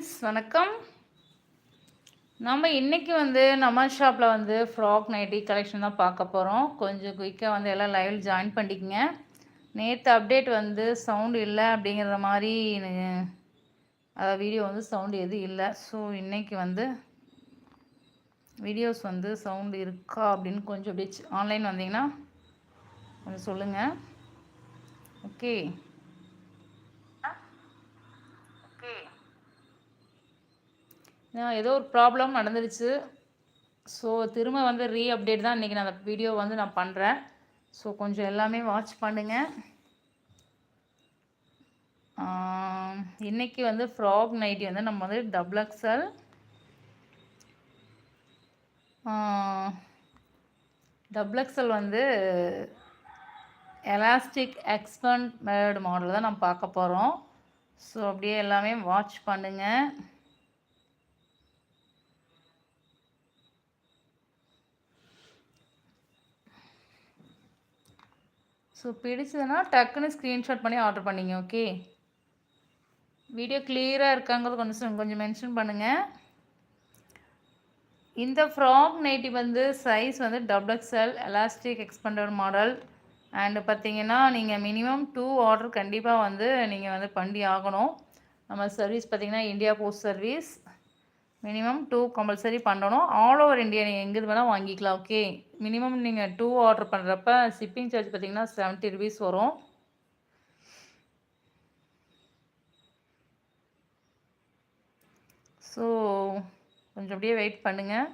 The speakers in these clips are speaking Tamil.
ஃப்ரெண்ட்ஸ் வணக்கம். நம்ம இன்றைக்கி வந்து நம்ம ஷாப்பில் வந்து ஃப்ராக் நைட்டி கலெக்ஷன் தான் பார்க்க போகிறோம் கொஞ்சம் குயிக்காக வந்து எல்லாம் லைவில் ஜாயின் பண்ணிக்கங்க. நேற்று அப்டேட் வந்து சவுண்டு இல்லை அப்படிங்கிற மாதிரி அதாவது வீடியோ வந்து சவுண்டு எதுவும் இல்லை. ஸோ இன்றைக்கி வந்து வீடியோஸ் வந்து சவுண்டு இருக்கா அப்படின்னு கொஞ்சம் அப்படியே ஆன்லைன் வந்தீங்கன்னா கொஞ்சம் சொல்லுங்கள் ஓகே ஏதோ ஒரு ப்ராப்ளம் நடந்துருச்சு. ஸோ திரும்ப வந்து ரீ அப்டேட் தான் இன்றைக்கி நான் அந்த வீடியோ வந்து நான் பண்ணுறேன் ஸோ கொஞ்சம் எல்லாமே வாட்ச் பண்ணுங்கள் இன்றைக்கி வந்து ஃப்ராக் நைட்டி வந்து நம்ம வந்து டபுள் எக்ஸல் டபுள் எக்ஸல் வந்து எலாஸ்டிக் எக்ஸ்பண்ட் மேட் மாடல் தான் நம்ம பார்க்க போகிறோம் ஸோ அப்படியே எல்லாமே வாட்ச் பண்ணுங்கள் ஸோ பிடிச்சதுன்னா டக்குன்னு ஸ்க்ரீன்ஷாட் பண்ணி ஆர்டர் பண்ணிங்க ஓகே வீடியோ கிளியராக இருக்காங்கிறது கொஞ்சம் கொஞ்சம் மென்ஷன் பண்ணுங்கள் இந்த ஃப்ராக் நைட்டி வந்து சைஸ் வந்து double XL elastic expander model and பார்த்தீங்கன்னா நீங்கள் மினிமம் டூ ஆர்டர் கண்டிப்பாக வந்து நீங்கள் வந்து பண்ணி ஆகணும். நம்ம சர்வீஸ் பார்த்திங்கன்னா India post service minimum two compulsory பண்ணணும். ஆல் ஓவர் இந்தியா நீங்கள் எங்கே வேணால் வாங்கிக்கலாம் ஓகே மினிமம் நீங்கள் டூ ஆர்டர் பண்ணுறப்ப ஷிப்பிங் சார்ஜ் பார்த்தீங்கன்னா செவன்ட்டி ருபீஸ் வரும். ஸோ கொஞ்சம் அப்படியே வெயிட் பண்ணுங்கள்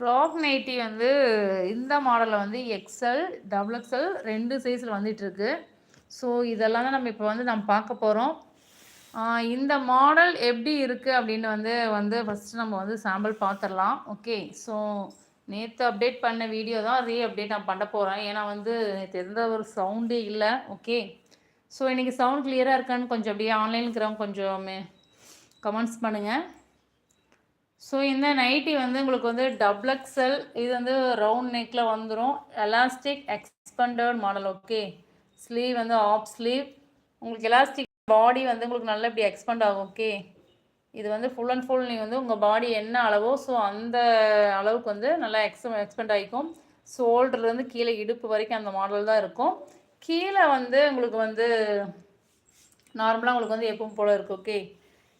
ராக் நைட்டி வந்து இந்த மாடலில் வந்து எக்ஸல் டபுள் எக்ஸல் ரெண்டு சைஸில் வந்துட்டுருக்கு. ஸோ இதெல்லாம் தான் நம்ம இப்போ வந்து நம்ம பார்க்க போகிறோம் இந்த மாடல் எப்படி இருக்குது அப்படின்னு வந்து வந்து ஃபஸ்ட்டு நம்ம வந்து சாம்பிள் பார்த்துடலாம். ஓகே ஸோ நேற்று அப்டேட் பண்ண வீடியோ தான் ரீ அப்டேட் நான் பண்ண போகிறேன் ஏன்னா வந்து நேற்று எந்த ஒரு சவுண்டே இல்லை. ஓகே ஸோ இன்றைக்கி சவுண்ட் கிளியராக இருக்கான்னு கொஞ்சம் அப்படியே ஆன்லைன் கொஞ்சம் கமெண்ட்ஸ் பண்ணுங்கள் ஸோ இந்த நைட்டி வந்து உங்களுக்கு வந்து டபுள் எக்ஸல் இது வந்து ரவுண்ட் நெக்கில் வந்துடும் elastic expanded model okay sleeve வந்து ஆஃப் ஸ்லீவ் உங்களுக்கு எலாஸ்டிக் பாடி வந்து உங்களுக்கு நல்லா இப்படி எக்ஸ்பண்ட் ஆகும் ஓகே இது வந்து ஃபுல் அண்ட் ஃபுல் நீங்கள் வந்து உங்கள் பாடி என்ன அளவோ ஸோ அந்த அளவுக்கு வந்து நல்லா எக்ஸ் எக்ஸ்பெண்ட் ஆகிக்கும். ஷோல்டர்லேருந்து கீழே இடுப்பு வரைக்கும் அந்த மாடல் தான் இருக்கும். கீழே வந்து உங்களுக்கு வந்து நார்மலாக உங்களுக்கு வந்து எப்பவும் போல் இருக்குது ஓகே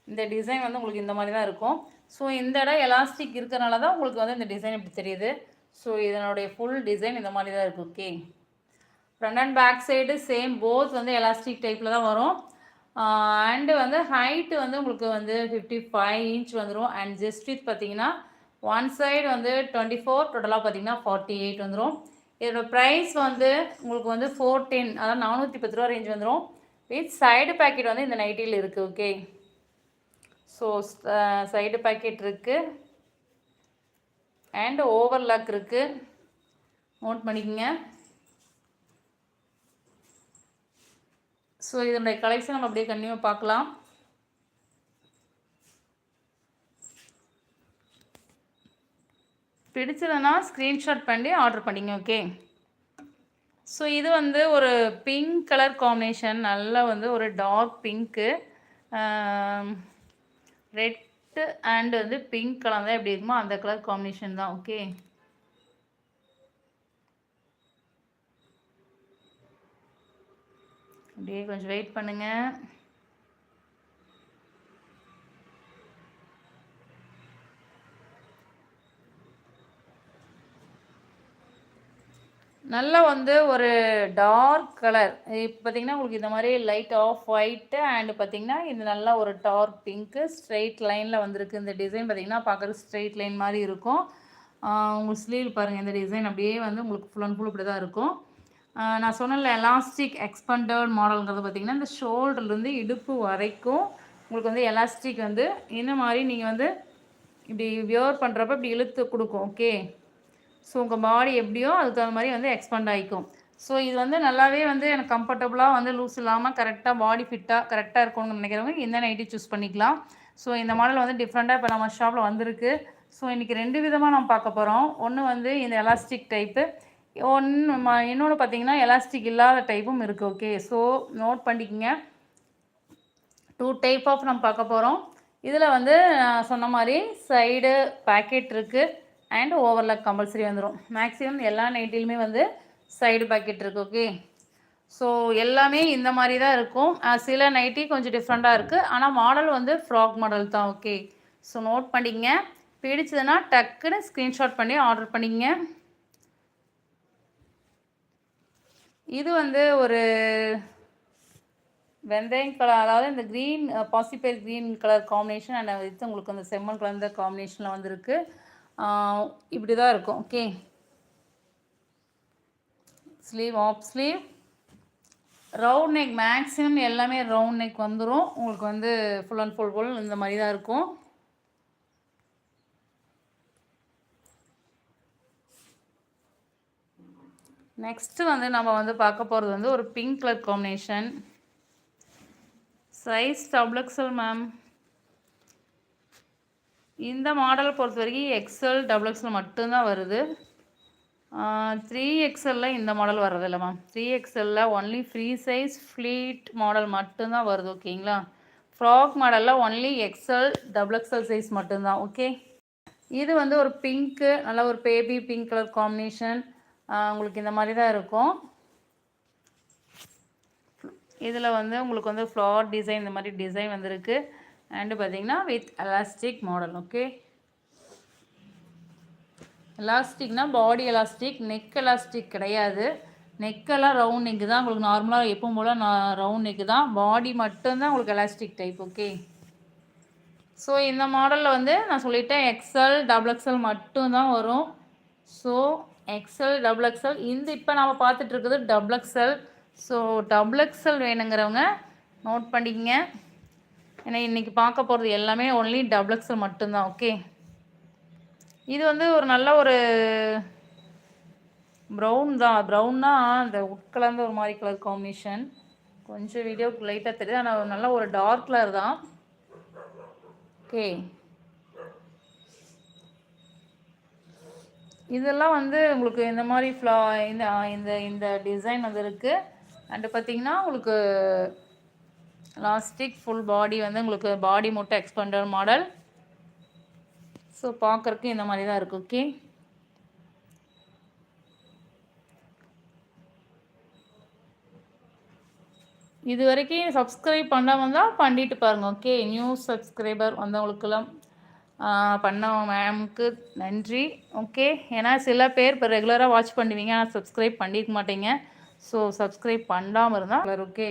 இந்த டிசைன் வந்து உங்களுக்கு இந்த மாதிரி தான் இருக்கும். ஸோ இந்த இடம் எலாஸ்டிக் இருக்கிறனால தான் உங்களுக்கு வந்து இந்த டிசைன் இப்படி தெரியுது. ஸோ இதனுடைய ஃபுல் டிசைன் இந்த மாதிரி தான் இருக்குது okay front and back side same both வந்து எலாஸ்டிக் டைப்பில் தான் வரும். அண்டு வந்து ஹைட்டு வந்து உங்களுக்கு வந்து ஃபிஃப்டி ஃபைவ் இன்ச் வந்துடும் அண்ட் ஜஸ்ட் வித் பார்த்தீங்கன்னா ஒன் சைடு வந்து டுவெண்ட்டி ஃபோர் டோட்டலாக பார்த்தீங்கன்னா ஃபார்ட்டி எயிட் வந்துடும் இதோட ப்ரைஸ் வந்து உங்களுக்கு வந்து ஃபோர் டென் அதாவது நானூற்றி பத்து ரூபா ரேஞ்ச் வந்துடும் வித் சைடு பேக்கெட் வந்து இந்த நைட்டியில் இருக்குது ஓகே ஸோ சைடு பாக்கெட் இருக்குது அண்ட் ஓவர்லாக் இருக்குது நோட் பண்ணிக்கோங்க. ஸோ இதனுடைய கலெக்ஷன் நம்ம அப்படியே கண்டிப்பாக பார்க்கலாம். பிடிச்சதுன்னா ஸ்க்ரீன்ஷாட் பண்ணி ஆர்டர் பண்ணிங்க ஓகே ஸோ இது வந்து ஒரு பிங்க் கலர் காம்பினேஷன் நல்லா வந்து ஒரு டார்க் பிங்க்கு ரெட்டு அண்ட் வந்து பிங்க் கலர் தான் எப்படி இருக்குமோ அந்த கலர் காம்பினேஷன் தான் ஓகே அப்படியே கொஞ்சம் வெயிட் பண்ணுங்கள் நல்லா வந்து ஒரு டார்க் கலர் இப்போ பார்த்தீங்கன்னா உங்களுக்கு இந்த மாதிரி லைட் ஆஃப் ஒயிட்டு அண்டு பார்த்தீங்கன்னா இது நல்லா ஒரு டார்க் பிங்க்கு ஸ்ட்ரெயிட் லைனில் வந்திருக்கு. இந்த டிசைன் பார்த்தீங்கன்னா பார்க்குறது ஸ்ட்ரெயிட் லைன் மாதிரி இருக்கும். உங்கள் ஸ்லீவ் பாருங்கள் இந்த டிசைன் அப்படியே வந்து உங்களுக்கு ஃபுல் அண்ட் ஃபுல் இப்படி தான் இருக்கும். நான் சொன்னேன் எலாஸ்டிக் எக்ஸ்பண்டர்ட் மாடலுங்கிறது பார்த்தீங்கன்னா இந்த ஷோல்டர்லேருந்து இடுப்பு வரைக்கும் உங்களுக்கு வந்து எலாஸ்டிக் வந்து இந்த மாதிரி நீங்கள் வந்து இப்படி வியர் பண்ணுறப்ப இப்படி இழுத்து கொடுக்கும். ஓகே ஸோ உங்கள் பாடி எப்படியோ அதுக்கு தகுந்த மாதிரி வந்து எக்ஸ்பெண்ட் ஆகிக்கும் ஸோ இது வந்து நல்லாவே வந்து எனக்கு கம்ஃபர்டபுளாக வந்து லூஸ் இல்லாமல் கரெக்டாக பாடி ஃபிட்டாக கரெக்டாக இருக்கணும்னு நினைக்கிறவங்க இந்த நைட்டி சூஸ் பண்ணிக்கலாம். ஸோ இந்த மாடல் வந்து டிஃப்ரெண்ட்டாக இப்போ நம்ம ஷாப்பில் வந்திருக்கு. ஸோ இன்றைக்கி ரெண்டு விதமாக நம்ம பார்க்க போகிறோம் ஒன்று வந்து இந்த எலாஸ்டிக் டைப்பு ஒன்று இன்னொன்று பார்த்தீங்கன்னா எலாஸ்டிக் இல்லாத டைப்பும் இருக்குது ஓகே ஸோ நோட் பண்ணிக்கோங்க. டூ டைப் ஆஃப் நம்ம பார்க்க போகிறோம் இதில் வந்து நான் சொன்ன மாதிரி சைடு பேக்கெட் இருக்குது அண்ட் ஓவர்லாக் கம்பல்சரி வந்துடும் மேக்ஸிமம் எல்லா நைட்டிலுமே வந்து சைடு பாக்கெட் இருக்குது ஓகே ஸோ எல்லாமே இந்த மாதிரி தான் இருக்கும். சில நைட்டி கொஞ்சம் டிஃப்ரெண்ட்டாக இருக்குது ஆனால் மாடல் வந்து ஃப்ராக் மாடல் தான் ஓகே ஸோ நோட் பண்ணிங்க பிடிச்சதுன்னா டக்குன்னு ஸ்க்ரீன்ஷாட் பண்ணி ஆர்டர் பண்ணிங்க இது வந்து ஒரு வெந்தயம் கலர் அதாவது இந்த க்ரீன் பாசிபேர் க்ரீன் கலர் காம்பினேஷன் அண்ட் இது உங்களுக்கு அந்த செம்மன் கலந்த காம்பினேஷனில் வந்துருக்கு. இப்படி தான் இருக்கும். Okay sleeve half sleeve round neck maximum எல்லாமே ரவுண்ட் நெக் வந்துடும் உங்களுக்கு வந்து ஃபுல் அண்ட் ஃபுல் ஃபுல் இந்த மாதிரி தான் இருக்கும். நெக்ஸ்ட்டு வந்து நம்ம வந்து பார்க்க போகிறது வந்து ஒரு pink colour combination size double XL ma'am இந்த மாடலை பொறுத்த வரைக்கும் எக்ஸல் டபுள் எக்ஸல் மட்டும்தான் வருது. த்ரீ எக்ஸலில் இந்த மாடல் வர்றதில்ல ma'am three எக்ஸலில் only free size pleat model மட்டும்தான் வருது ஓகேங்களா? ஃப்ராக் மாடலில் only XL double XL size மட்டும்தான் ஓகே? இது வந்து ஒரு பிங்க்கு நல்ல ஒரு பேபி பிங்க் கலர் காம்பினேஷன் உங்களுக்கு இந்த மாதிரி தான் இருக்கும். இதில் வந்து உங்களுக்கு வந்து ஃப்ளார் டிசைன் இந்த மாதிரி டிசைன் வந்திருக்கு. அண்டு பார்த்தீங்கன்னா வித் எலாஸ்டிக் மாடல் ஓகே எலாஸ்டிக்னால் பாடி எலாஸ்டிக் நெக் எலாஸ்டிக் கிடையாது. நெக்கெல்லாம் ரவுண்ட் நெக்கு தான் உங்களுக்கு நார்மலாக எப்பவும் போல் நான் ரவுண்ட் நெக்கு தான். பாடி மட்டும்தான் உங்களுக்கு எலாஸ்டிக் டைப் ஓகே ஸோ இந்த மாடலில் வந்து நான் சொல்லிட்டேன் எக்ஸல் டபுள் எக்ஸல் மட்டும்தான் வரும். ஸோ எக்ஸல் டபுள் எக்ஸல் இந்த இப்போ நாம் பார்த்துட்டு இருக்குது double XL so double XL வேணுங்கிறவங்க நோட் பண்ணிக்கங்க. ஏன்னா இன்றைக்கி பார்க்க போகிறது எல்லாமே ஒன்லி டபுள் எக்ஸல் மட்டும்தான் ஓகே இது வந்து ஒரு நல்ல ஒரு ப்ரௌன் தான். ப்ரௌன்னா அந்த உட் கலர்ந்த ஒரு மாதிரி கலர் காம்பினேஷன் கொஞ்சம் வீடியோக்கு லைட்டாக தெரியுது. ஆனால் நல்ல ஒரு டார்க் கலர் தான். ஓகே இதெல்லாம் வந்து உங்களுக்கு இந்த மாதிரி ஃப்ளா இந்த இந்த இந்த டிசைன் வந்து இருக்குது அண்டு பார்த்தீங்கன்னா உங்களுக்கு லாஸ்டிக் ஃபுல் பாடி வந்து உங்களுக்கு பாடி மட்டும் எக்ஸ்பெண்டர் மாடல் ஸோ பார்க்குறக்கு இந்த மாதிரி தான் இருக்குது ஓகே இது வரைக்கும் சப்ஸ்கிரைப் பண்ணாமல் தான் பண்ணிட்டு பாருங்கள் ஓகே நியூ சப்ஸ்கிரைபர் வந்தவங்களுக்கெல்லாம் பண்ண மேம்க்கு நன்றி ஓகே ஏன்னா சில பேர் இப்போ ரெகுலராக வாட்ச் பண்ணுவீங்க ஆனால் சப்ஸ்கிரைப் பண்ணிக்க மாட்டீங்க. ஸோ சப்ஸ்கிரைப் பண்ணாமல் இருந்தால் ஓகே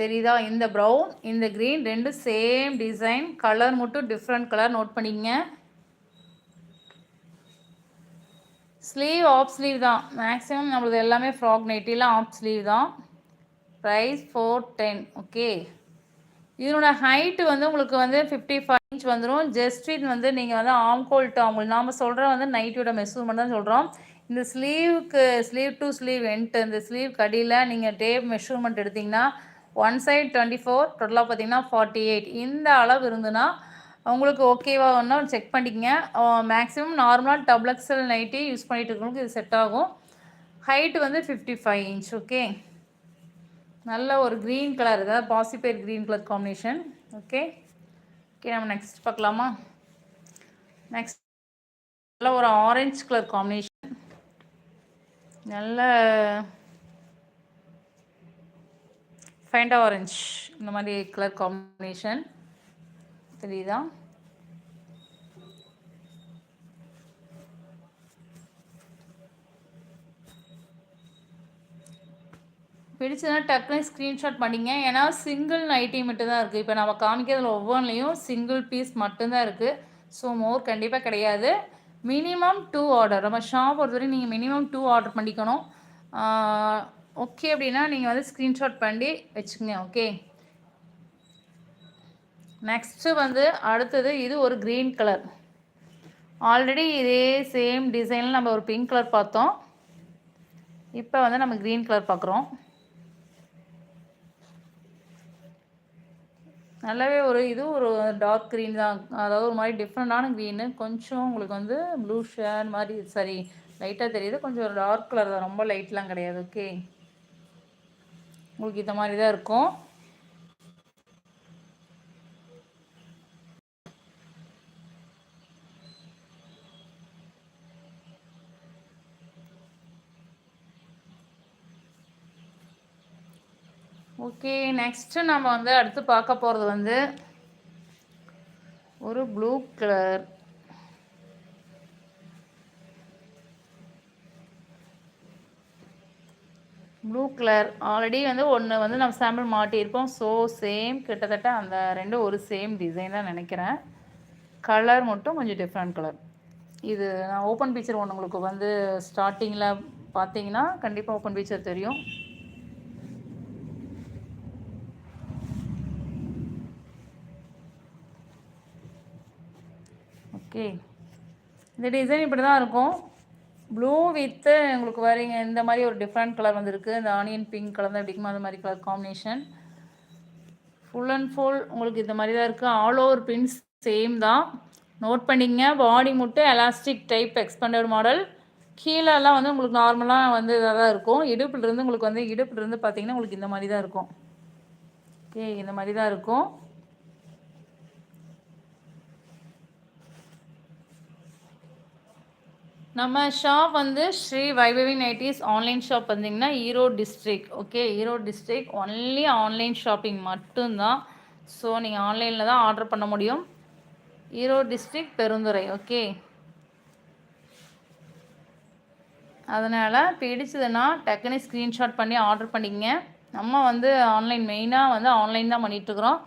தெரியுதா? இந்த ப்ரௌன் இந்த க்ரீன் ரெண்டு சேம் டிசைன் கலர் மட்டும் டிஃப்ரெண்ட் கலர் நோட் பண்ணிங்க ஸ்லீவ் ஆஃப் ஸ்லீவ் தான். மேக்ஸிமம் நம்மளது எல்லாமே ஃப்ராக் நைட்டிலாம் ஆஃப் ஸ்லீவ் தான். ப்ரைஸ் ஃபோர் டென் ஓகே இதனோட ஹைட்டு வந்து உங்களுக்கு வந்து ஃபிஃப்டி ஃபைவ் இன்ச் வந்துடும் ஜஸ்ட் இது வந்து நீங்கள் வந்து ஆம்கோல்ட்டு அவங்களுக்கு நாம் சொல்கிற வந்து நைட்டியோட மெஷர்மெண்ட் தான் சொல்கிறோம் இந்த ஸ்லீவுக்கு ஸ்லீவ் டு ஸ்லீவ் என்ட்டு இந்த ஸ்லீவ் கடியில் நீங்கள் டேப் மெஷர்மெண்ட் எடுத்திங்கன்னா ஒன் சைட் டுவெண்ட்டி ஃபோர் டோட்டலாக பார்த்தீங்கன்னா ஃபார்ட்டி எயிட் இந்த அளவு இருந்துன்னா உங்களுக்கு ஓகேவா ஒன்றா செக் பண்ணிக்கங்க. மேக்ஸிமம் நார்மலாக டபுள் எக்ஸல் நைட்டி யூஸ் பண்ணிகிட்டு இருக்கவங்களுக்கு இது செட் ஆகும். ஹைட்டு வந்து ஃபிஃப்டி ஃபைவ் இன்ச் ஓகே நல்ல ஒரு க்ரீன் கலர் ஏதாவது பாசிபேர் green colour combination okay okay நம்ம நெக்ஸ்ட் பார்க்கலாமா? நெக்ஸ்ட் நல்ல ஒரு ஆரஞ்ச் கலர் காம்பினேஷன் நல்ல ஃபைண்டா ஆரஞ்ச் இந்த மாதிரி கலர் காம்பினேஷன் தெரியுதா? பிடிச்சதுன்னா டக்குனு ஸ்க்ரீன்ஷாட் பண்ணிங்க. ஏன்னா சிங்கிள் நைட்டி மட்டும் தான் இருக்குது இப்போ நம்ம காமிக்கிறதுல ஒவ்வொன்றிலையும் சிங்கிள் பீஸ் மட்டும்தான் இருக்குது ஸோ மோர் கண்டிப்பாக கிடையாது. மினிமம் டூ ஆர்டர் நம்ம ஷாப் பொறுத்தவரைக்கும் நீங்கள் மினிமம் டூ ஆர்டர் பண்ணிக்கணும். ஓகே அப்படின்னா நீங்கள் வந்து ஸ்க்ரீன்ஷாட் பண்ணி வச்சுக்கோங்க ஓகே நெக்ஸ்ட்டு வந்து அடுத்தது இது ஒரு க்ரீன் கலர் ஆல்ரெடி இதே சேம் டிசைனில் நம்ம ஒரு பிங்க் கலர் பார்த்தோம். இப்போ வந்து நம்ம க்ரீன் கலர் பார்க்குறோம். நல்லாவே ஒரு இது ஒரு டார்க் க்ரீன் தான். அதாவது ஒரு மாதிரி டிஃப்ரெண்ட்டான க்ரீனு கொஞ்சம் உங்களுக்கு வந்து ப்ளூ ஷேர் மாதிரி சரி லைட்டாக தெரியுது. கொஞ்சம் ஒரு டார்க் கலர் தான். ரொம்ப லைட்லாம் கிடையாது ஓகே உங்களுக்கு இந்த மாதிரி தான் இருக்கும். ஓகே நெக்ஸ்ட்டு நம்ம வந்து அடுத்து பார்க்க போகிறது வந்து ஒரு blue colour blue colour already வந்து ஒன்று வந்து நம்ம சாம்பிள் மாட்டியிருப்போம் ஸோ சேம் கிட்டத்தட்ட அந்த ரெண்டும் ஒரு சேம் டிசைன் தான் நினைக்கிறேன். கலர் மட்டும் கொஞ்சம் டிஃப்ரெண்ட் கலர் இது நான் ஓப்பன் பீச்சர் ஒன்று உங்களுக்கு வந்து ஸ்டார்டிங்கில் பார்த்தீங்கன்னா கண்டிப்பாக ஓப்பன் பீச்சர் தெரியும். ஓகே இந்த டிசைன் இப்படி தான் இருக்கும். ப்ளூ வித்து uh, உங்களுக்கு வரீங்க. இந்த மாதிரி ஒரு டிஃப்ரெண்ட் கலர் வந்திருக்கு. இந்த ஆனியன் பிங்க் கலர் தான் பிடிக்குமா? அந்த மாதிரி colour combination full and full உங்களுக்கு இந்த மாதிரி தான் இருக்குது ஆல் ஓவர் பின்ஸ் சேம் தான். நோட் பண்ணிங்க பாடி மட்டும் எலாஸ்டிக் டைப் எக்ஸ்பெண்டட் மாடல் கீழெல்லாம் வந்து உங்களுக்கு நார்மலாக வந்து இதாக தான் இருக்கும். இடுப்புலேருந்து உங்களுக்கு வந்து இடுப்புலேருந்து பார்த்தீங்கன்னா உங்களுக்கு இந்த மாதிரி தான் இருக்கும். ஓகே இந்த மாதிரி தான் இருக்கும். நம்ம ஷாப் வந்து Sri Vaibhavi nighties online shop வந்தீங்கன்னா Erode district okay Erode district only online shopping மட்டும்தான். ஸோ நீங்கள் ஆன்லைனில் தான் ஆர்டர் பண்ண முடியும். ஈரோடு டிஸ்ட்ரிக் பெருந்துறை ஓகே அதனால் பிடிச்சதுன்னா டக்குன்னு ஸ்க்ரீன்ஷாட் பண்ணி ஆர்டர் பண்ணிக்கங்க. நம்ம வந்து ஆன்லைன் மெயினாக வந்து ஆன்லைன் தான் பண்ணிகிட்ருக்குறோம்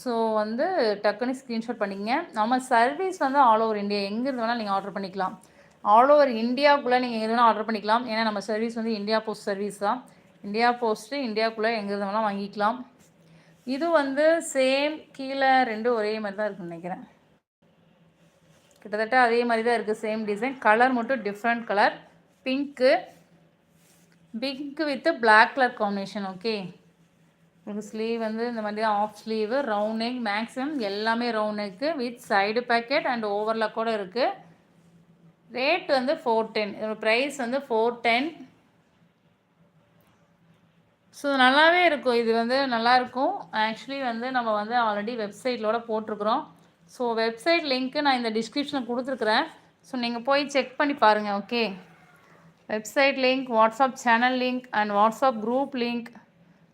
ஸோ வந்து டக்குன்னு ஸ்க்ரீன்ஷாட் பண்ணிக்கங்க. நம்ம சர்வீஸ் வந்து ஆல் ஓவர் இந்தியா எங்கேருந்து வேணால் நீங்கள் ஆர்டர் பண்ணிக்கலாம். ஆல் ஓவர் இந்தியாவுக்குள்ளே நீங்கள் எங்கே ஆர்டர் பண்ணிக்கலாம். ஏன்னா நம்ம சர்வீஸ் வந்து இந்தியா போஸ்ட் சர்வீஸ் தான். இந்தியா போஸ்ட்டு இந்தியாவுக்குள்ளே எங்கே இருந்தாலும் வாங்கிக்கலாம். இது வந்து சேம் கீழே ரெண்டும் ஒரே மாதிரி தான் இருக்குன்னு நினைக்கிறேன். கிட்டத்தட்ட அதே மாதிரி தான் இருக்குது சேம் டிசைன் கலர் மட்டும் different colour pink pink with black colour combination okay உங்களுக்கு ஸ்லீவ் வந்து இந்த மாதிரி தான் half sleeve round neck maximum எல்லாமே round neck with side pocket and ஓவரில் கூட இருக்குது ரேட் வந்து ஃபோர் டென் இதோட ப்ரைஸ் வந்து ஃபோர் டென் ஸோ நல்லாவே இருக்கும். இது வந்து நல்லாயிருக்கும். ஆக்சுவலி வந்து நம்ம வந்து ஆல்ரெடி வெப்சைட்லோட போட்டிருக்குறோம். ஸோ வெப்சைட் லிங்க்கு நான் இந்த டிஸ்கிரிப்ஷனில் கொடுத்துருக்குறேன். ஸோ நீங்கள் போய் செக் பண்ணி பாருங்கள் okay website link WhatsApp channel link and WhatsApp group link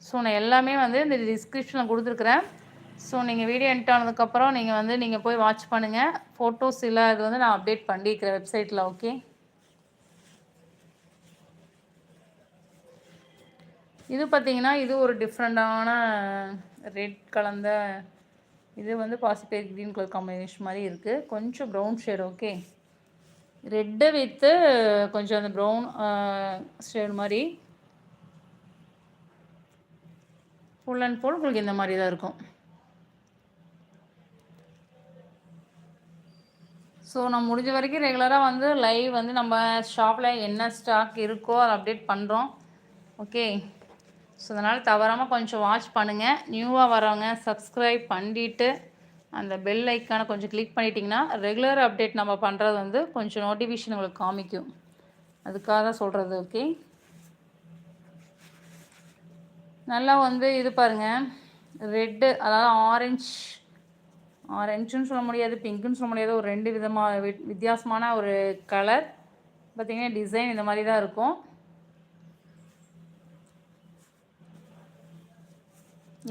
so நான் எல்லாமே வந்து இந்த டிஸ்கிரிப்ஷனில் கொடுத்துருக்குறேன். ஸோ நீங்கள் வீடியோ என்ட் ஆனதுக்கப்புறம் நீங்கள் வந்து நீங்கள் போய் வாட்ச் பண்ணுங்கள் ஃபோட்டோஸ் இல்லை அது வந்து நான் அப்டேட் பண்ணிக்கிறேன் வெப்சைட்டில் ஓகே இது பார்த்தீங்கன்னா இது ஒரு டிஃப்ரெண்ட்டான ரெட் கலந்த இது வந்து பாசிபேர் க்ரீன் கலர் காம்பினேஷன் மாதிரி இருக்குது கொஞ்சம் brown shade okay red with கொஞ்சம் அந்த ப்ரௌன் ஷேட் மாதிரி. ஃபுல் அண்ட் ஃபுல் உங்களுக்கு இந்த மாதிரி தான் இருக்கும். ஸோ நான் முடிஞ்ச வரைக்கும் ரெகுலராக வந்து லைவ் வந்து நம்ம ஷாப்பில் என்ன ஸ்டாக் இருக்கோ அதை அப்டேட் பண்ணுறோம் ஓகே ஸோ அதனால் தவறாமல் கொஞ்சம் வாட்ச் பண்ணுங்கள் நியூவாக வரவங்க சப்ஸ்கிரைப் பண்ணிவிட்டு அந்த பெல் ஐக்கானை கொஞ்சம் கிளிக் பண்ணிட்டிங்கன்னா ரெகுலர் அப்டேட் நம்ம பண்ணுறது வந்து கொஞ்சம் நோட்டிஃபிகேஷன் உங்களுக்கு காமிக்கும். அதுக்காக தான் சொல்கிறது ஓகே நல்லா வந்து இது பாருங்கள் ரெட்டு அதாவது ஆரஞ்ச் ஆரஞ்சுன்னு சொல்ல முடியாது பிங்க்குன்னு சொல்ல முடியாது ஒரு ரெண்டு விதமாக வித்தியாசமான ஒரு கலர். பார்த்திங்கன்னா டிசைன் இந்த மாதிரி தான் இருக்கும்.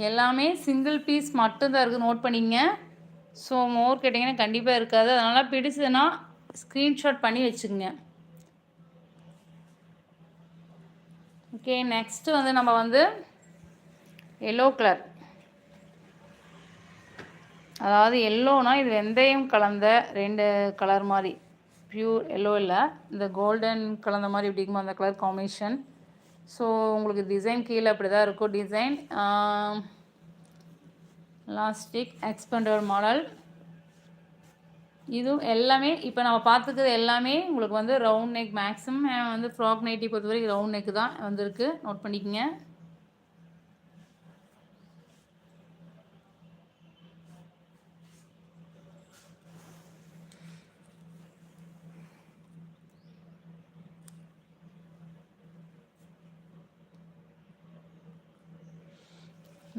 எல்லாமே சிங்கிள் பீஸ் மட்டும்தான் இருக்குது நோட் பண்ணிங்க. ஸோ மோர் கேட்டிங்கன்னா கண்டிப்பாக இருக்காது. அதனால் பிடிச்சதுன்னா ஸ்க்ரீன்ஷாட் பண்ணி வச்சுக்கோங்க. ஓகே நெக்ஸ்ட்டு வந்து நம்ம வந்து எல்லோ கலர் அதாவது எல்லோனா இது வெந்தயம் கலந்த ரெண்டு கலர் மாதிரி. ப்யூர் எல்லோ இல்லை. இந்த கோல்டன் கலந்த மாதிரி இப்படிக்குமா அந்த கலர் காம்பினேஷன் ஸோ உங்களுக்கு டிசைன் கீழே அப்படி தான் இருக்கும் டிசைன் லாஸ்டிக் எக்ஸ்பெண்டர் மாடல் இதுவும் எல்லாமே இப்போ நம்ம பார்த்துக்கிறது எல்லாமே உங்களுக்கு வந்து ரவுண்ட் நெக் மேக்ஸிமம் வந்து ஃப்ராக் நைட்டி பொறுத்த வரைக்கும் ரவுண்ட் நெக் தான் வந்திருக்கு. நோட் பண்ணிக்கோங்க.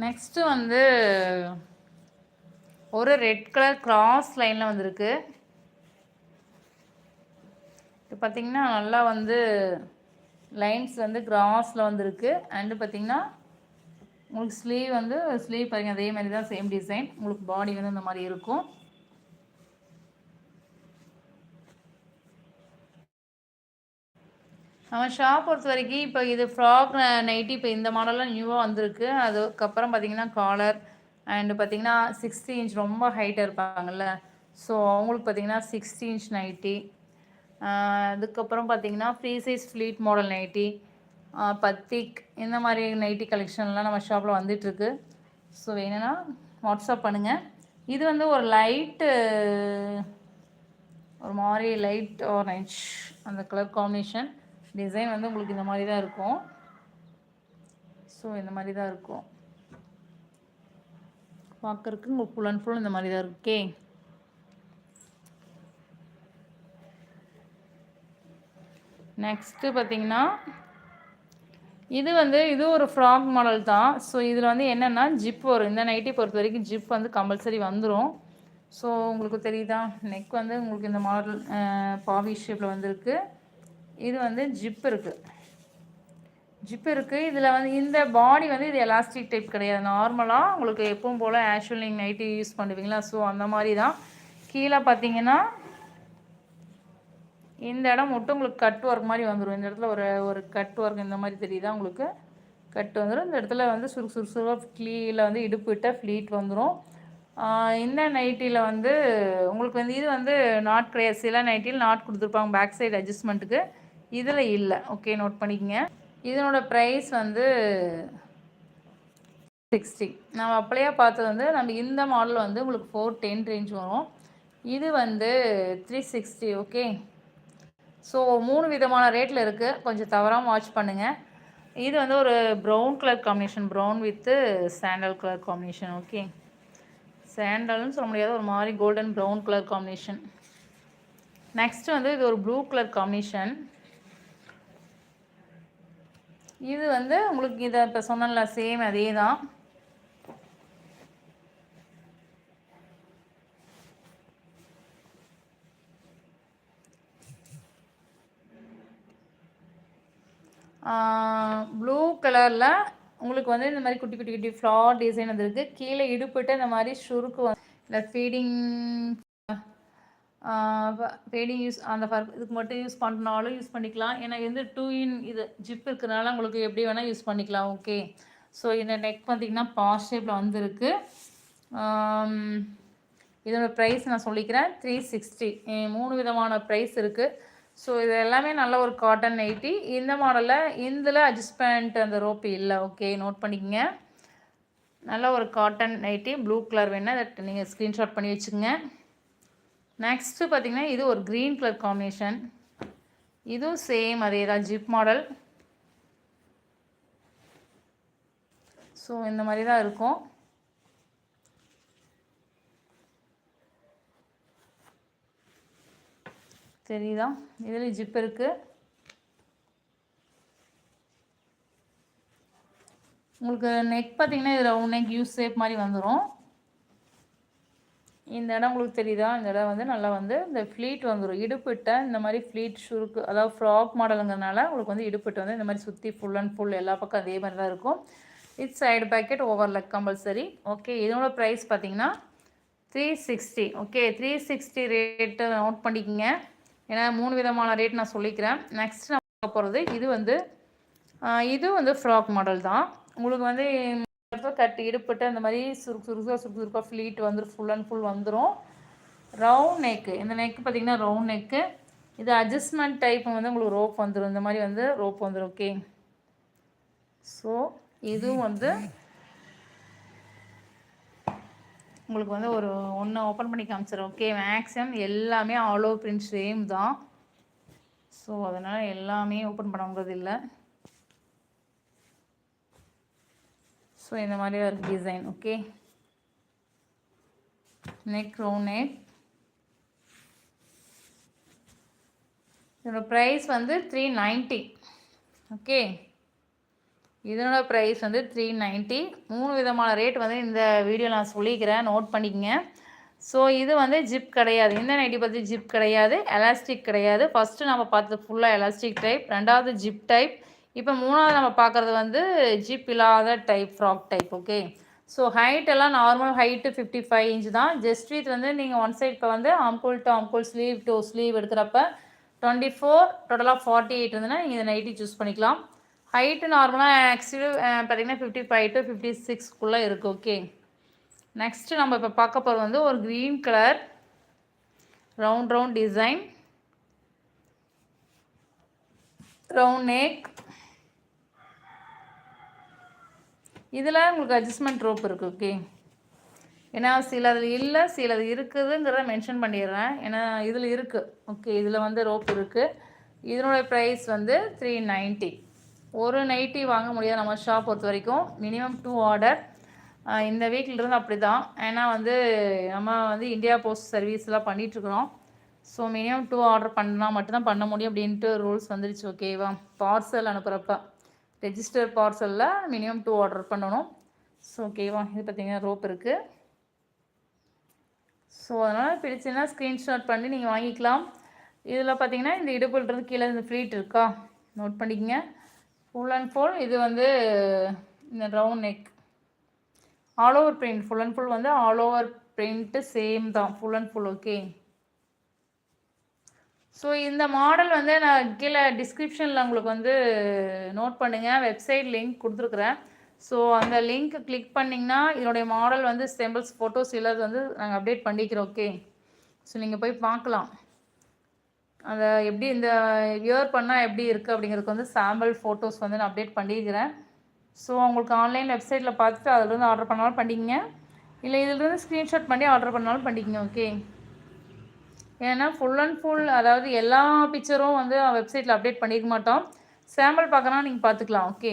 நெக்ஸ்ட்டு வந்து ஒரு ரெட் கலர் கிராஸ் லைனில் வந்திருக்கு. இப்போ பார்த்தீங்கன்னா நல்லா வந்து லைன்ஸ் வந்து கிராஸில் வந்திருக்கு. அண்டு பார்த்தீங்கன்னா உங்களுக்கு ஸ்லீவ் வந்து ஸ்லீவ் பாருங்கள் அதே மாதிரி தான் சேம் டிசைன் உங்களுக்கு பாடி வந்து இந்த மாதிரி இருக்கும். நம்ம ஷாப் பொறுத்த வரைக்கும் இப்போ இது ஃப்ராக் நைட்டி இப்போ இந்த மாடல்லாம் நியூவாக வந்திருக்கு. அதுக்கப்புறம் பார்த்தீங்கன்னா காலர் அண்டு பார்த்தீங்கன்னா சிக்ஸ்டி இன்ச் ரொம்ப ஹைட்டாக இருப்பாங்கல்ல. ஸோ அவங்களுக்கு பார்த்தீங்கன்னா சிக்ஸ்டி இன்ச் நைட்டி அதுக்கப்புறம் பார்த்தீங்கன்னா free size pleat model nighty batik இந்த மாதிரி நைட்டி கலெக்ஷன்லாம் நம்ம ஷாப்பில் வந்துட்டுருக்கு ஸோ வேணும்னா வாட்ஸ்அப் பண்ணுங்கள் இது வந்து ஒரு லைட்டு ஒரு மாதிரி லைட் ஆரஞ்ச் அந்த கலர் காம்பினேஷன் டிசைன் வந்து உங்களுக்கு இந்த மாதிரி தான் இருக்கும். ஸோ இந்த மாதிரி தான் இருக்கும். பார்க்குறதுக்கு உங்களுக்கு ஃபுல் அண்ட் ஃபுல் இந்த மாதிரி தான் இருக்கே நெக்ஸ்ட்டு பார்த்தீங்கன்னா இது வந்து இது ஒரு ஃப்ராக் மாடல் தான். ஸோ இதில் வந்து என்னென்னா ஜிப் வரும். இந்த நைட்டி பொறுத்த வரைக்கும் ஜிப் வந்து கம்பல்சரி வந்துடும் ஸோ உங்களுக்கு தெரியுதா? நெக் வந்து உங்களுக்கு இந்த மாடல் பாவி ஷேப்பில் வந்திருக்கு. இது வந்து ஜிப் இருக்குது ஜிப் இருக்குது இதில் வந்து இந்த பாடி வந்து இது எலாஸ்டிக் டைப் கிடையாது. நார்மலாக உங்களுக்கு எப்பவும் போல் ஆஷுவல் நீங்கள் நைட்டி யூஸ் பண்ணுவீங்களா? ஸோ அந்த மாதிரி தான் கீழே பார்த்தீங்கன்னா இந்த இடம் மட்டும் உங்களுக்கு கட் ஒர்க் மாதிரி வந்துடும் இந்த இடத்துல ஒரு ஒரு கட் ஒர்க் இந்த மாதிரி தெரியுதா உங்களுக்கு? கட் வந்துடும் இந்த இடத்துல வந்து சுறு சுறுசுறுவாக கீழே வந்து இடுப்பு ஃப்ளீட் வந்துடும் இந்த நைட்டியில் வந்து உங்களுக்கு வந்து இது வந்து நாட் கிடையாது. சில நைட்டியில் நாட் கொடுத்துருப்பாங்க. பேக் சைடு அட்ஜஸ்ட்மெண்ட்டுக்கு இதில் இல்லை. ஓகே நோட் பண்ணிக்கங்க. இதனோட ப்ரைஸ் வந்து சிக்ஸ்டி நம்ம அப்படியே பார்த்தது வந்து நம்ம இந்த மாடல் வந்து உங்களுக்கு ஃபோர் டென் ரேஞ்ச் வரும். இது வந்து த்ரீ சிக்ஸ்டி ஓகே ஸோ மூணு விதமான ரேட்டில் இருக்குது கொஞ்சம் தவறாமல் வாட்ச் பண்ணுங்கள் இது வந்து ஒரு brown colour combination brown with sandal colour combination okay சாண்டல்னு சொல்ல முடியாது. ஒரு மாதிரி golden brown colour combination next வந்து இது ஒரு ப்ளூ கலர் காம்பினேஷன் இது வந்து உங்களுக்கு இதை இப்போ சொன்னல சேம் அதே தான் ப்ளூ கலரில் உங்களுக்கு வந்து இந்த மாதிரி குட்டி குட்டி குட்டி ஃப்ளார் டிசைன் வந்துருக்கு. கீழே இடுப்பிட்டு இந்த மாதிரி சுருக்கு வந்து இல்லை ஃபீடிங் ஃபேடிங் யூஸ் அந்த ஃபர் இதுக்கு மட்டும் யூஸ் பண்ணாலும் யூஸ் பண்ணிக்கலாம். ஏன்னா வந்து டூ இன் இது ஜிப் இருக்கிறனால உங்களுக்கு எப்படி வேணால் யூஸ் பண்ணிக்கலாம். ஓகே ஸோ இந்த நெக் பார்த்திங்கன்னா பாஸ் ஷேப்பில் வந்துருக்கு. இதோட ப்ரைஸ் நான் சொல்லிக்கிறேன். த்ரீ சிக்ஸ்டி மூணு விதமான ப்ரைஸ் இருக்குது ஸோ இது எல்லாமே நல்ல ஒரு காட்டன் நைட்டி இந்த மாடலில் இதில் அட்ஜஸ்ட்மெண்ட் அந்த ரோப்பு இல்லை. ஓகே நோட் பண்ணிக்கோங்க. நல்ல ஒரு காட்டன் நைட்டி ப்ளூ கலர் வேணால் நீங்கள் ஸ்க்ரீன்ஷாட் பண்ணி வச்சுக்கோங்க. நெக்ஸ்ட்டு பார்த்திங்கன்னா இது ஒரு க்ரீன் கலர் காம்பினேஷன் இதுவும் சேம் அதே தான் ஜிப் மாடல் ஸோ இந்த மாதிரி தான் இருக்கும். தெரியுதா? இதில் ஜிப் இருக்குது உங்களுக்கு நெக் பார்த்திங்கன்னா இதில் ரவுண்ட் நெக் யூஸ் ஷேப் மாதிரி வந்துடும் இந்த இடம் உங்களுக்கு தெரியுதா? இந்த இடம் வந்து நல்லா வந்து இந்த ஃப்ளீட் வந்துடும் இடுப்பிட்ட இந்த மாதிரி ஃப்ளீட் சுருக்கு அதாவது ஃப்ராக் மாடலுங்கிறதுனால உங்களுக்கு வந்து இடுப்பிட்டு வந்து இந்த மாதிரி சுற்றி ஃபுல் அண்ட் ஃபுல் எல்லா பக்கம் அதே மாதிரி தான் இருக்கும். It's side pocket over leg compulsory okay இதோட ப்ரைஸ் பார்த்தீங்கன்னா three sixty okay three sixty rate note பண்ணிக்கோங்க. ஏன்னா மூணு விதமான ரேட் நான் சொல்லிக்கிறேன். நெக்ஸ்ட் நான் போகிறது இது வந்து இது வந்து ஃப்ராக் மாடல் தான். உங்களுக்கு வந்து இடத்துல கட்டி இடுப்பட்டு அந்த மாதிரி சுருக்கு சுருக்காக சுருக்கு சுருக்காக ஃப்ளீட் வந்துடும் ஃபுல் அண்ட் ஃபுல் வந்துடும் ரவுண்ட் நெக்கு இந்த நெக்கு பார்த்திங்கன்னா ரவுண்ட் நெக்கு இது அட்ஜஸ்ட்மெண்ட் டைப் வந்து உங்களுக்கு ரோப் வந்துடும் இந்த மாதிரி வந்து ரோப் வந்துடும் ஓகே ஸோ இதுவும் வந்து உங்களுக்கு வந்து ஒரு ஒன்று ஓப்பன் பண்ணி காமிச்சிடும் ஓகே மேக்ஸிமம் எல்லாமே ஆல் ஓவர் பிரிண்ட் சேம் தான். ஸோ அதனால் எல்லாமே ஓப்பன் பண்ண முடியாது ஸோ இந்த மாதிரி ஒரு design okay neck row neck இதோட ப்ரைஸ் வந்து த்ரீ நைன்ட்டி ஓகே இதனோட ப்ரைஸ் வந்து த்ரீ நைன்ட்டி மூணு விதமான ரேட் வந்து இந்த வீடியோ நான் சொல்லிக்கிறேன். நோட் பண்ணிக்கங்க. ஸோ இது வந்து ஜிப் கிடையாது. இந்த நைட்டி பற்றி ஜிப் கிடையாது. எலாஸ்டிக் கிடையாது. ஃபஸ்ட்டு நம்ம பார்த்தது ஃபுல்லாக எலாஸ்டிக் டைப் ரெண்டாவது ஜிப் டைப் இப்போ மூணாவது நம்ம பார்க்குறது வந்து ஜிப் இல்லாத type frock type okay so height எல்லாம் normal height fifty five inch தான். ஜஸ்ட் வித் வந்து நீங்கள் ஒன் சைட் இப்போ வந்து அம்புல் டு அம்புல் ஸ்லீவ் டு ஸ்லீவ் எடுக்கிறப்ப டுவெண்ட்டி ஃபோர் டோட்டலாக ஃபார்ட்டி எயிட் இருந்ததுன்னா நீங்கள் இந்த நைட்டி சூஸ் பண்ணிக்கலாம். ஹைட்டு நார்மலாக ஆக்சுவலி பார்த்தீங்கன்னா ஃபிஃப்டி ஃபைவ் டு ஃபிஃப்டி சிக்ஸ்க்குள்ளே இருக்குது ஓகே நெக்ஸ்ட்டு நம்ம இப்போ பார்க்க போகிறது வந்து ஒரு green colour round round design round neck இதில் உங்களுக்கு அட்ஜஸ்ட்மெண்ட் ரோப் இருக்குது ஓகே ஏன்னா சிலது இல்லை சிலது இருக்குதுங்கிறத மென்ஷன் பண்ணிடுறேன். ஏன்னா இதில் இருக்குது ஓகே இதில் வந்து ரோப் இருக்குது இதனுடைய ப்ரைஸ் வந்து த்ரீ நைன்ட்டி ஒரு நைட்டி வாங்க முடியாது நம்ம ஷாப் பொறுத்த வரைக்கும். மினிமம் டூ ஆர்டர் இந்த வீக்கிலிருந்து அப்படி தான் ஏன்னா வந்து நம்ம வந்து இந்தியா போஸ்ட் சர்வீஸ்லாம் பண்ணிகிட்ருக்குறோம் ஸோ மினிமம் டூ ஆர்டர் பண்ணால் மட்டும்தான் பண்ண முடியும் அப்படின்ட்டு ரூல்ஸ் வந்துடுச்சு ஓகேவா பார்சல் அனுப்புகிறப்ப ரெஜிஸ்டர் பார்சலில் மினிமம் டூ ஆர்டர் பண்ணணும். ஸோ ஓகேவா இது பார்த்திங்கன்னா ரோப் இருக்குது ஸோ அதனால் பிடிச்சுன்னா ஸ்க்ரீன்ஷாட் பண்ணி நீங்கள் வாங்கிக்கலாம். இதில் பார்த்தீங்கன்னா இந்த இடுப்புன்றது கீழே இந்த ஃப்ளீட் இருக்கா? நோட் பண்ணிக்கங்க. ஃபுல் அண்ட் ஃபுல் இது வந்து இந்த round neck all over print full and full வந்து ஆல் ஓவர் பிரிண்ட்டு சேம் தான். Full and full okay so இந்த மாடல் வந்து நான் கீழே டிஸ்கிரிப்ஷனில் உங்களுக்கு வந்து நோட் பண்ணுங்கள் வெப்சைட் லிங்க் கொடுத்துருக்குறேன். ஸோ அந்த லிங்க் கிளிக் பண்ணிங்கன்னா இதனுடைய மாடல் வந்து ஸ்டெம்பிள்ஸ் ஃபோட்டோஸ் இல்லாத வந்து நாங்கள் அப்டேட் பண்ணிக்கிறோம் ஓகே ஸோ நீங்கள் போய் பார்க்கலாம். அதை எப்படி இந்த வியர் பண்ணால் எப்படி இருக்குது அப்படிங்கிறதுக்கு வந்து சாம்பிள் ஃபோட்டோஸ் வந்து நான் அப்டேட் பண்ணியிருக்கிறேன் ஸோ உங்களுக்கு ஆன்லைன் வெப்சைட்டில் பார்த்துட்டு அதிலிருந்து ஆர்டர் பண்ணாலும் பண்ணிக்கங்க. இல்லை இதிலிருந்து ஸ்க்ரீன்ஷாட் பண்ணி ஆர்டர் பண்ணாலும் பண்ணிக்கங்க ஓகே ஏன்னா ஃபுல் அண்ட் ஃபுல் அதாவது எல்லா பிக்சரும் வந்து வெப்சைட்டில் அப்டேட் பண்ணிக்க மாட்டோம் சாம்பிள் பார்க்கணும் நீங்கள் பார்த்துக்கலாம் ஓகே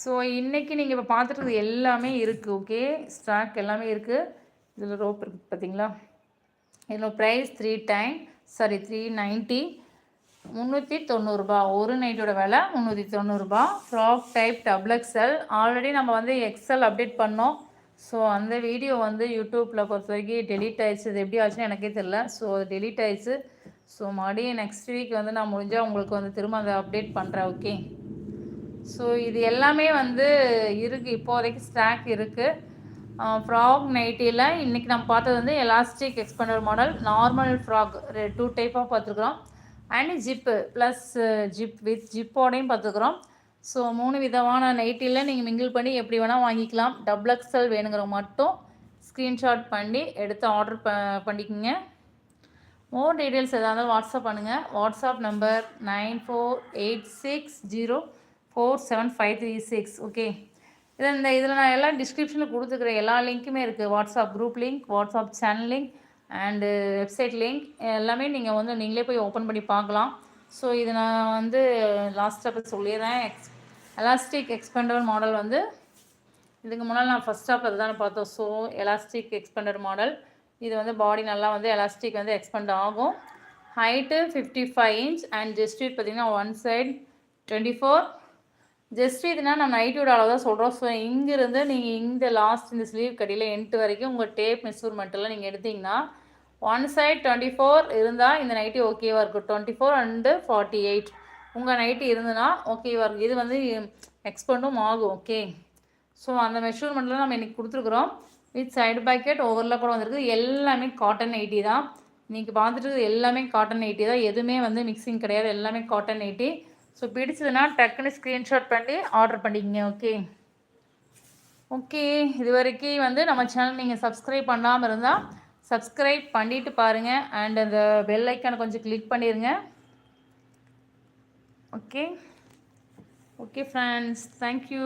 ஸோ இன்றைக்கி நீங்கள் இப்போ பார்த்துட்டு எல்லாமே இருக்குது ஓகே ஸ்டாக் எல்லாமே இருக்குது இதில் ரோப் இருக்குது பார்த்தீங்களா இதில் price three time sorry three ninety முந்நூற்றி தொண்ணூறுரூபா ஒரு நைட்டோட விலை முந்நூற்றி தொண்ணூறுரூபா frock type double XL already நம்ம வந்து எக்ஸ்எல் அப்டேட் பண்ணோம். ஸோ அந்த வீடியோ வந்து யூடியூப்பில் பொறுத்த வரைக்கும் டெலீட் ஆயிடுச்சு. இது எப்படி ஆச்சுன்னு எனக்கே தெரில ஸோ அது டெலீட் ஆயிடுச்சு. ஸோ மறுபடியும் நெக்ஸ்ட் வீக் வந்து நான் முடிஞ்சால் உங்களுக்கு வந்து திரும்ப அதை அப்டேட் பண்ணுறேன் ஓகே ஸோ இது எல்லாமே வந்து இருக்குது இப்போதைக்கு ஸ்டாக் இருக்குது ஃப்ராக் நைட்டியில் இன்றைக்கி நம்ம பார்த்தது வந்து elastic expander model normal frock two டைப்பாக பார்த்துருக்குறோம். And zip plus zip with ஜிப்போடையும் பார்த்துக்குறோம் ஸோ மூணு விதமான நைட்டியில் நீங்கள் மிங்கிள் பண்ணி எப்படி வேணால் வாங்கிக்கலாம். டபுள் எக்ஸல் வேணுங்கிற மட்டும் ஸ்க்ரீன்ஷாட் பண்ணி எடுத்து ஆர்டர் ப பண்ணிக்கோங்க. மோர் டீட்டெயில்ஸ் எதாவது இருந்தாலும் வாட்ஸ்அப் பண்ணுங்கள் WhatsApp number nine four eight six zero four seven five three six okay இதை இந்த இதில் நான் எல்லாம் டிஸ்கிரிப்ஷனில் கொடுத்துக்கிறேன் எல்லா லிங்க்குமே இருக்குது WhatsApp group link WhatsApp channel link and website link எல்லாமே நீங்கள் வந்து நீங்களே போய் ஓப்பன் பண்ணி பார்க்கலாம். ஸோ இது நான் வந்து லாஸ்ட்டாக சொல்லிடுறேன். எக்ஸ் எலாஸ்டிக் எக்ஸ்பெண்டர் மாடல் வந்து இதுக்கு முன்னால் நான் ஃபஸ்ட் ஸ்டாப் அதுதான் பார்த்தோம். ஸோ எலாஸ்டிக் எக்ஸ்பெண்டர் மாடல் இது வந்து பாடி நல்லா வந்து எலாஸ்டிக் வந்து எக்ஸ்பெண்ட் ஆகும். Height fifty five inch and just பார்த்திங்கன்னா one side twenty four just இதுனா நம்ம நைட்டியோட அளவு தான் சொல்கிறோம் ஸோ இங்கேருந்து நீங்கள் இந்த லாஸ்ட் இந்த ஸ்லீவ் கடியில் எண்ட் வரைக்கும் உங்கள் டேப் மெஷூர்மெண்ட்டெல்லாம் நீங்கள் எடுத்திங்கன்னா ஒன் சைட் டுவெண்ட்டி ஃபோர் இருந்தால் இந்த நைட்டி ஓகேவாக இருக்கும். Twenty four and forty eight உங்கள் நைட்டு இருந்ததுன்னா ஓகே இருக்கும் இது வந்து எக்ஸ்பெண்டும் ஆகும் ஓகே ஸோ அந்த மெஷூர்மெண்ட்டில் நம்ம இன்றைக்கி கொடுத்துருக்குறோம். வித் சைடு பேக்கெட் ஓவரில் கூட வந்திருக்கு. எல்லாமே காட்டன் நைட்டி தான். இன்றைக்கி பார்த்துட்டு எல்லாமே காட்டன் நைட்டி தான். எதுவுமே வந்து மிக்சிங் கிடையாது. எல்லாமே காட்டன் நைட்டி ஸோ பிடிச்சதுன்னா டக்குன்னு ஸ்க்ரீன்ஷாட் பண்ணி ஆர்டர் பண்ணிக்கங்க ஓகே ஓகே இது வரைக்கும் வந்து நம்ம சேனல் நீங்கள் சப்ஸ்கிரைப் பண்ணாமல் இருந்தால் சப்ஸ்கிரைப் பண்ணிவிட்டு பாருங்கள் அண்ட் அந்த பெல் ஐக்கானை கொஞ்சம் கிளிக் பண்ணிடுங்க ஓகே ஓகே ஃப்ரெண்ட்ஸ் தேங்க்யூ